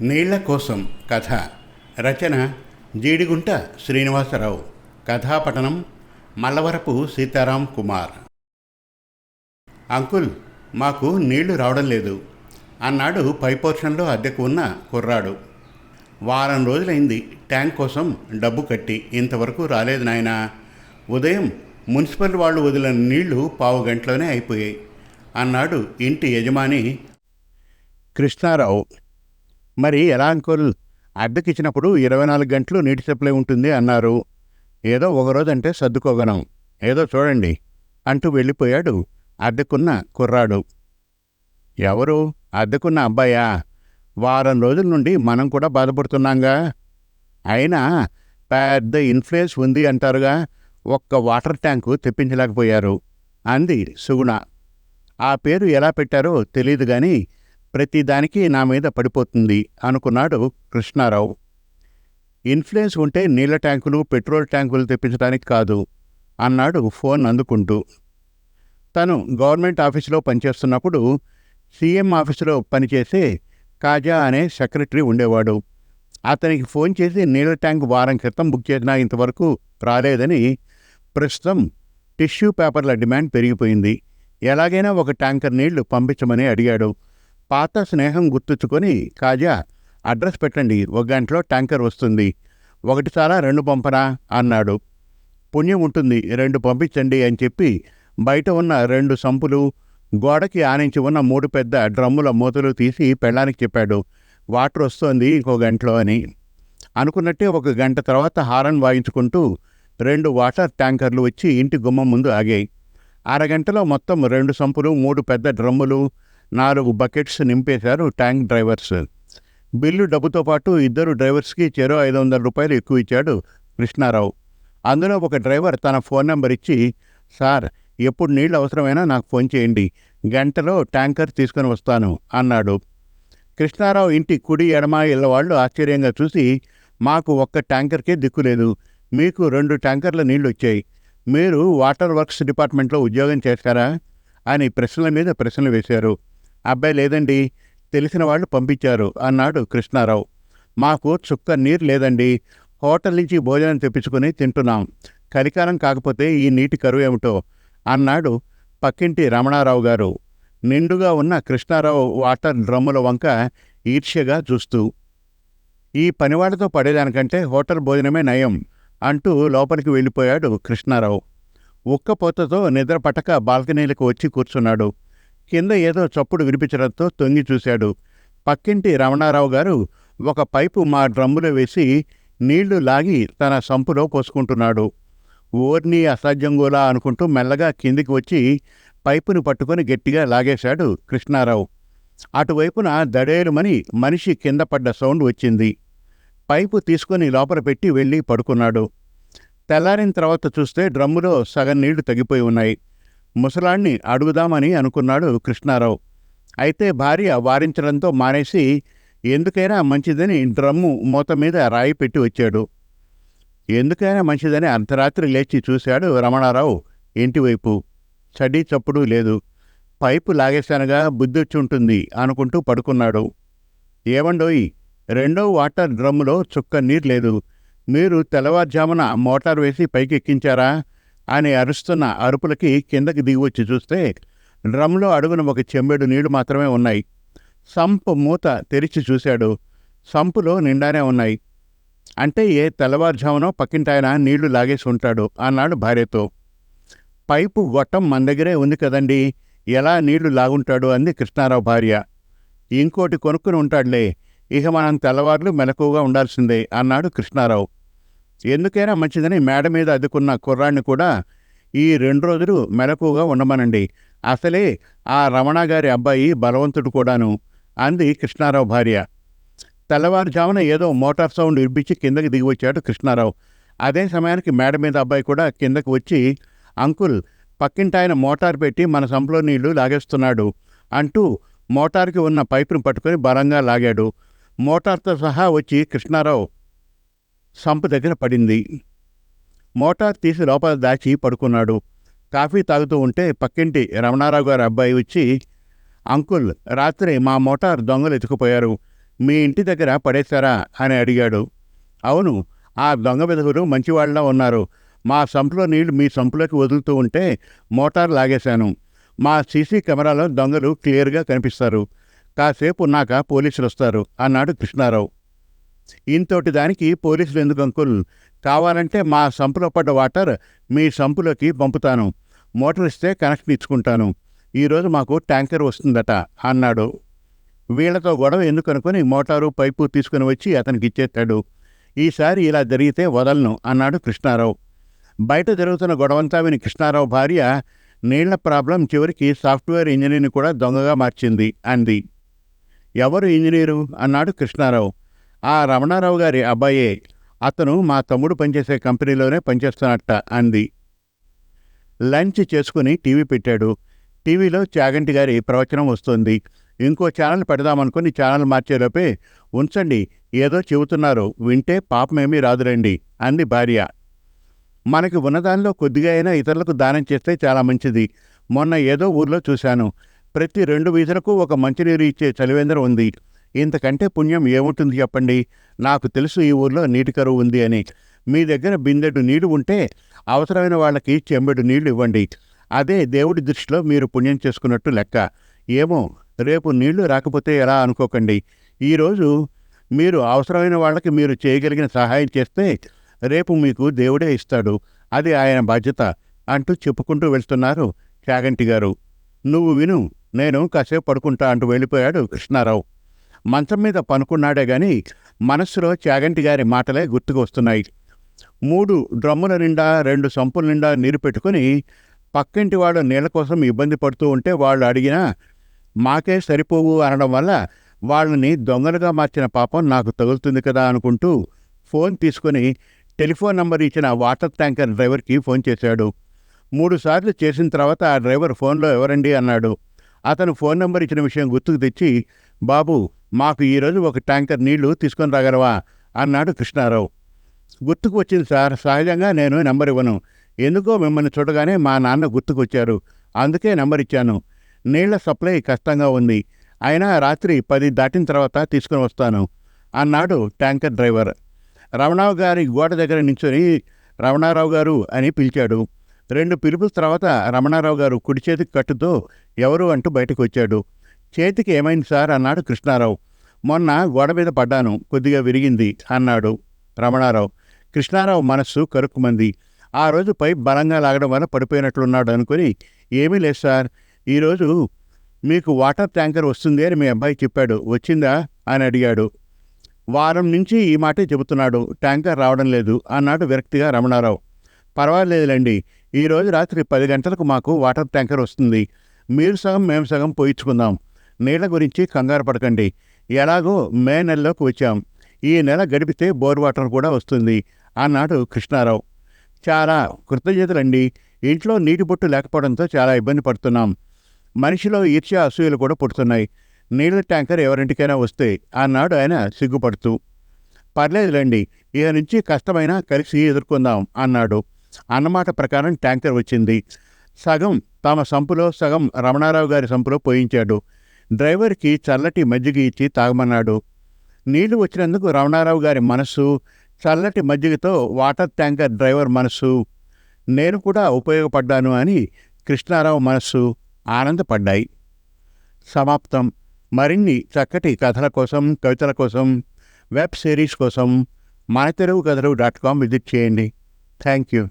నీళ్ళ కోసం కథ. రచన జీడిగుంట శ్రీనివాసరావు. కథాపఠనం మల్లవరపు సీతారాం కుమార్. అంకుల్ మాకు నీళ్ళు రావడం లేదు. అన్నాడు పై పోర్షన్లో అద్దెకు ఉన్న కుర్రాడు. వారం రోజులైంది ట్యాంక్ కోసం డబ్బు కట్టి ఇంతవరకు రాలేదు నాయనా. ఉదయం మున్సిపల్ వాళ్ళు వదిలిన నీళ్ళు పావు గంటలోనే అయిపోయాయి. అన్నాడు ఇంటి యజమాని. కృష్ణారావు మరి ఎలా అంకుల్? అద్దెకిచ్చినప్పుడు ఇరవై నాలుగు గంటలు నీటి సప్లై ఉంటుంది అన్నారు. ఏదో ఒకరోజు అంటే సర్దుకోగలం. ఏదో చూడండి అంటూ వెళ్ళిపోయాడు అద్దెకున్న కుర్రాడు. ఎవరు? అద్దెకున్న అబ్బాయా? వారం రోజుల నుండి మనం కూడా బాధపడుతున్నాంగా. అయినా పెద్ద ఇన్ఫ్లుయెన్స్ ఉంది అంటారుగా. ఒక్క వాటర్ ట్యాంకు తెప్పించలేకపోయారు అంది సుగుణ. ఆ పేరు ఎలా పెట్టారో తెలియదు కానీ ప్రతిదానికి నా మీద పడిపోతుంది అనుకున్నాడు కృష్ణారావు. ఇన్ఫ్లుయెన్స్ ఉంటే నీళ్ళ ట్యాంకులు పెట్రోల్ ట్యాంకులు తెప్పించడానికి కాదు అన్నాడు ఫోన్ అందుకుంటూ. తను గవర్నమెంట్ ఆఫీసులో పనిచేస్తున్నప్పుడు సీఎం ఆఫీసులో పనిచేసే కాజా అనే సెక్రటరీ ఉండేవాడు. అతనికి ఫోన్ చేసి నీళ్ళ ట్యాంక్ వారం క్రితం బుక్ చేసినా ఇంతవరకు రాలేదని ప్రస్తుతం టిష్యూ పేపర్ల డిమాండ్ పెరిగిపోయింది. ఎలాగైనా ఒక ట్యాంకర్ నీళ్ళు పంపించమని అడిగాడు. పాత స్నేహం గుర్తుంచుకొని కాజా అడ్రస్ పెట్టండి. ఒక గంటలో ట్యాంకర్ వస్తుంది. ఒకటి చాలా రెండు పంపరా అన్నాడు. పుణ్యం ఉంటుంది. రెండు పంపించండి అని చెప్పి బయట ఉన్న రెండు సంపులు గోడకి ఆనించి ఉన్న మూడు పెద్ద డ్రమ్ముల మూతలు తీసి పెళ్ళానికి చెప్పాడు. వాటర్ వస్తోంది ఇంకో గంటలో అని. అనుకున్నట్టే ఒక గంట తర్వాత హారన్ వాయించుకుంటూ రెండు వాటర్ ట్యాంకర్లు వచ్చి ఇంటి గుమ్మం ముందు ఆగాయి. అరగంటలో మొత్తం రెండు సంపులు మూడు పెద్ద డ్రమ్ములు నాలుగు బకెట్స్ నింపేశారు ట్యాంక్ డ్రైవర్స్. బిల్లు డబ్బుతో పాటు ఇద్దరు డ్రైవర్స్కి చెరో ఐదు వందల రూపాయలు ఎక్కువ ఇచ్చాడు కృష్ణారావు. అందులో ఒక డ్రైవర్ తన ఫోన్ నెంబర్ ఇచ్చి సార్ ఎప్పుడు నీళ్ళు అవసరమైనా నాకు ఫోన్ చేయండి గంటలో ట్యాంకర్ తీసుకొని వస్తాను అన్నాడు. కృష్ణారావు ఇంటి కుడి ఎడమ ఇళ్ళ వాళ్ళు ఆశ్చర్యంగా చూసి మాకు ఒక్క ట్యాంకర్కే దిక్కులేదు మీకు రెండు ట్యాంకర్ల నీళ్ళు వచ్చాయి మీరు వాటర్ వర్క్స్ డిపార్ట్మెంట్లో ఉద్యోగం చేస్తారా అని ప్రశ్నల మీద ప్రశ్నలు వేశారు. అబ్బాయి లేదండి తెలిసిన వాళ్ళు పంపించారు అన్నాడు కృష్ణారావు. మాకు చుక్క నీరు లేదండి హోటల్ నుంచి భోజనం తెప్పించుకుని తింటున్నాం. కలికాలం కాకపోతే ఈ నీటి కరువు ఏమిటో అన్నాడు పక్కింటి రమణారావు గారు. నిండుగా ఉన్న కృష్ణారావు వాటర్ డ్రమ్ముల వంక ఈర్ష్యగా చూస్తూ ఈ పనివాడితో పడేదానికంటే హోటల్ భోజనమే నయం అంటూ లోపలికి వెళ్ళిపోయాడు కృష్ణారావు. ఉక్కపోతతో నిద్ర పట్టక బాల్కనీలకు వచ్చి కూర్చున్నాడు. కింద ఏదో చప్పుడు వినిపించడంతో తొంగి చూశాడు. పక్కింటి రమణారావు గారు ఒక పైపు మా డ్రమ్ములో వేసి నీళ్ళు లాగి తన సంపులో పోసుకుంటున్నాడు. ఓర్ని అసాధ్యంగోలా అనుకుంటూ మెల్లగా కిందికి వచ్చి పైపును పట్టుకొని గట్టిగా లాగేశాడు కృష్ణారావు. అటువైపున దడేలుమని మనిషి కింద పడ్డ సౌండ్ వచ్చింది. పైపు తీసుకొని లోపల పెట్టి వెళ్ళి పడుకున్నాడు. తెల్లారిన తర్వాత చూస్తే డ్రమ్ములో సగం నీళ్ళు తగ్గిపోయి ఉన్నాయి. ముసలాణ్ణి అడుగుదామని అనుకున్నాడు కృష్ణారావు. అయితే భార్య వారించడంతో మానేసి ఎందుకైనా మంచిదని డ్రమ్ము మూత మీద రాయి పెట్టి వచ్చాడు. ఎందుకైనా మంచిదని అర్ధరాత్రి లేచి చూశాడు రమణారావు ఇంటివైపు. చడి చప్పుడు లేదు. పైపు లాగేశానుగా బుద్ధొచ్చి ఉంటుంది అనుకుంటూ పడుకున్నాడు. ఏమండోయ్ రెండో వాటర్ డ్రమ్ములో చుక్క నీరు లేదు. మీరు తెల్లవారుజామున మోటార్ వేసి పైకెక్కించారా? అని అరుస్తున్న అరుపులకి కిందకి దిగివచ్చి చూస్తే డ్రమ్లో అడుగున ఒక చెంబెడు నీళ్ళు మాత్రమే ఉన్నాయి. సంపు మూత తెరిచి చూశాడు. సంపులో నిండానే ఉన్నాయి. అంటే ఏ తెల్లవారుజామునో పక్కింటాయన నీళ్ళు లాగేసి ఉంటాడు అన్నాడు భార్యతో. పైపు గొట్టం మన దగ్గరే ఉంది కదండి ఎలా నీళ్ళు లాగుంటాడు అంది కృష్ణారావు భార్య. ఇంకోటి కొనుక్కుని ఉంటాడులే ఇక మనం తెల్లవార్లు మెలకువగా ఉండాల్సిందే అన్నాడు కృష్ణారావు. ఎందుకైనా మంచిదని మేడ మీద అద్దుకున్న కుర్రాన్ని కూడా ఈ రెండు రోజులు మెలకువగా ఉండమనండి. అసలే ఆ రమణ గారి అబ్బాయి బలవంతుడు కూడాను అంది కృష్ణారావు భార్య. తెల్లవారుజామున ఏదో మోటార్ సౌండ్ ఇప్పించి కిందకి దిగి వచ్చాడు కృష్ణారావు. అదే సమయానికి మేడ మీద అబ్బాయి కూడా కిందకి వచ్చి అంకుల్ పక్కింటాయన మోటార్ పెట్టి మన సంపులో నీళ్ళు లాగేస్తున్నాడు అంటూ మోటార్కి ఉన్న పైపును పట్టుకొని బలంగా లాగాడు. మోటార్తో సహా వచ్చి కృష్ణారావు సంపు దగ్గర పడింది. మోటార్ తీసి లోపల దాచి పడుకున్నాడు. కాఫీ తాగుతూ ఉంటే పక్కింటి రమణారావు గారి అబ్బాయి వచ్చి అంకుల్ రాత్రి మా మోటార్ దొంగలు ఎత్తుకుపోయారు. మీ ఇంటి దగ్గర పడేశారా? అని అడిగాడు. అవును ఆ దొంగ వెధవులు మంచివాళ్ళ ఉన్నారు. మా సంపులో నీళ్ళు మీ సంపులోకి వదులుతూ ఉంటే మోటార్ లాగేశాను. మా సీసీ కెమెరాలో దొంగలు క్లియర్గా కనిపిస్తారు. కాసేపు ఉన్నాక పోలీసులు వస్తారు అన్నాడు కృష్ణారావు. ఇంతోటి దానికి పోలీసులు ఎందుకు అంకుల్? కావాలంటే మా సంపులో పడ్డ వాటర్ మీ సంపులోకి పంపుతాను. మోటార్ ఇస్తే కనెక్షన్ ఇచ్చుకుంటాను. ఈరోజు మాకు ట్యాంకర్ వస్తుందట అన్నాడు. వీళ్ళతో గొడవ ఎందుకు అనుకుని మోటారు పైపు తీసుకుని వచ్చి అతనికి ఇచ్చేస్తాడు. ఈసారి ఇలా జరిగితే వదలను అన్నాడు కృష్ణారావు. బయట జరుగుతున్న గొడవంతా విని కృష్ణారావు భార్య నీళ్ళ ప్రాబ్లం చివరికి సాఫ్ట్వేర్ ఇంజనీర్ని కూడా దొంగగా మార్చింది అంది. ఎవరు ఇంజనీరు? అన్నాడు కృష్ణారావు. ఆ రమణారావు గారి అబ్బాయే అతను మా తమ్ముడు పనిచేసే కంపెనీలోనే పనిచేస్తున్నట్ట అంది. లంచ్ చేసుకుని టీవీ పెట్టాడు. టీవీలో చాగంటి గారి ప్రవచనం వస్తుంది. ఇంకో ఛానల్ పెడదామనుకుని ఛానల్ మార్చేలోపే ఉంచండి ఏదో చెబుతున్నారు వింటే పాపమేమీ రాదురండి అంది భార్య. మనకి ఉన్నదానిలో కొద్దిగా అయినా ఇతరులకు దానం చేస్తే చాలా మంచిది. మొన్న ఏదో ఊర్లో చూశాను. ప్రతి రెండు వీధులకు ఒక మంచినీరు ఇచ్చే చలివేంద్రం ఉంది. ఇంతకంటే పుణ్యం ఏముంటుంది చెప్పండి? నాకు తెలుసు ఈ ఊర్లో నీటి కరువు ఉంది అని. మీ దగ్గర బిందెడు నీళ్ళు ఉంటే అవసరమైన వాళ్ళకి చెంబెడు నీళ్ళు ఇవ్వండి. అదే దేవుడి దృష్టిలో మీరు పుణ్యం చేసుకున్నట్టు లెక్క. ఏమో రేపు నీళ్ళు రాకపోతే ఎలా అనుకోకండి. ఈరోజు మీరు అవసరమైన వాళ్ళకి మీరు చేయగలిగిన సహాయం చేస్తే రేపు మీకు దేవుడే ఇస్తాడు. అది ఆయన బాధ్యత అంటూ చెప్పుకుంటూ వెళ్తున్నారు చాగంటి గారు. నువ్వు విను నేను కాసేపు పడుకుంటా అంటూ వెళ్ళిపోయాడు కృష్ణారావు. మంచం మీద పనుకున్నాడే గాని మనస్సులో చాగంటి గారి మాటలే గుర్తుకు వస్తున్నాయి. మూడు డ్రమ్ముల నిండా రెండు సంపుల నిండా నీరు పెట్టుకుని పక్కింటి వాళ్ళు నీళ్ళ కోసం ఇబ్బంది పడుతూ ఉంటే వాళ్ళు అడిగినా మాకే సరిపోవు అనడం వల్ల వాళ్ళని దొంగలుగా మార్చిన పాపం నాకు తగులుతుంది కదా అనుకుంటూ ఫోన్ తీసుకుని టెలిఫోన్ నంబర్ ఇచ్చిన వాటర్ ట్యాంకర్ డ్రైవర్కి ఫోన్ చేశాడు. మూడుసార్లు చేసిన తర్వాత ఆ డ్రైవర్ ఫోన్లో ఎవరండి అన్నాడు. అతను ఫోన్ నంబర్ ఇచ్చిన విషయం గుర్తుకు తెచ్చి బాబు మాకు ఈరోజు ఒక ట్యాంకర్ నీళ్ళు తీసుకొని రాగలవా? అన్నాడు కృష్ణారావు. గుర్తుకు వచ్చింది సార్ సహజంగా నేను నెంబర్ ఇవ్వను. ఎందుకో మిమ్మల్ని చూడగానే మా నాన్న గుర్తుకొచ్చారు. అందుకే నెంబర్ ఇచ్చాను. నీళ్ళ సప్లై కష్టంగా ఉంది. అయినా రాత్రి పది దాటిన తర్వాత తీసుకుని వస్తాను అన్నాడు ట్యాంకర్ డ్రైవర్. రమణావు గారి గోడ దగ్గర నించుని రమణారావు గారు అని పిలిచాడు. రెండు పిలుపుల తర్వాత రమణారావు గారు కుడి చేతికి కట్టుతో ఎవరు అంటూ బయటకు వచ్చాడు. చేతికి ఏమైంది సార్? అన్నాడు కృష్ణారావు. మొన్న గోడ మీద పడ్డాను. కొద్దిగా విరిగింది అన్నాడు రమణారావు. కృష్ణారావు మనస్సు కరుక్కుమంది. ఆ రోజు పై బలంగా లాగడం వల్ల పడిపోయినట్లున్నాడు అనుకుని ఏమీ లేదు సార్. ఈరోజు మీకు వాటర్ ట్యాంకర్ వస్తుంది అని మీ అబ్బాయి చెప్పాడు. వచ్చిందా? అని అడిగాడు. వారం నుంచి ఈ మాటే చెబుతున్నాడు. ట్యాంకర్ రావడం లేదు అన్నాడు విరక్తిగా రమణారావు. పర్వాలేదులేండి. ఈరోజు రాత్రి పది గంటలకు మాకు వాటర్ ట్యాంకర్ వస్తుంది. మీరు సగం మేము సగం పోయించుకుందాం. నీళ్ళ గురించి కంగారు పడకండి. ఎలాగో మే నెలలోకి వచ్చాం. ఈ నెల గడిపితే బోర్ వాటర్ కూడా వస్తుంది అన్నాడు కృష్ణారావు. చాలా కృతజ్ఞతలండి. ఇంట్లో నీటి బొట్టు లేకపోవడంతో చాలా ఇబ్బంది పడుతున్నాం. మనిషిలో ఈర్ష్య అసూయలు కూడా పుడుతున్నాయి. నీళ్ళ ట్యాంకర్ ఎవరింటికైనా వస్తే అన్నాడు ఆయన సిగ్గుపడుతూ. పర్లేదులేండి ఇక నుంచి కష్టమైనా కలిసి ఎదుర్కొందాం అన్నాడు. అన్నమాట ప్రకారం ట్యాంకర్ వచ్చింది. సగం తమ సంపులో సగం రమణారావు గారి సంపులో పోయించాడు. డ్రైవర్కి చల్లటి మజ్జిగ ఇచ్చి తాగమన్నాడు. నీళ్ళు వచ్చినందుకు రమణారావు గారి మనస్సు చల్లటి మజ్జిగతో వాటర్ ట్యాంకర్ డ్రైవర్ మనస్సు నేను కూడా ఉపయోగపడ్డాను అని కృష్ణారావు మనస్సు ఆనందపడ్డాయి. సమాప్తం. మరిన్ని చక్కటి కథల కోసం కవితల కోసం వెబ్ సిరీస్ కోసం మన Telugu Kathalu dot com visit చేయండి. Thank you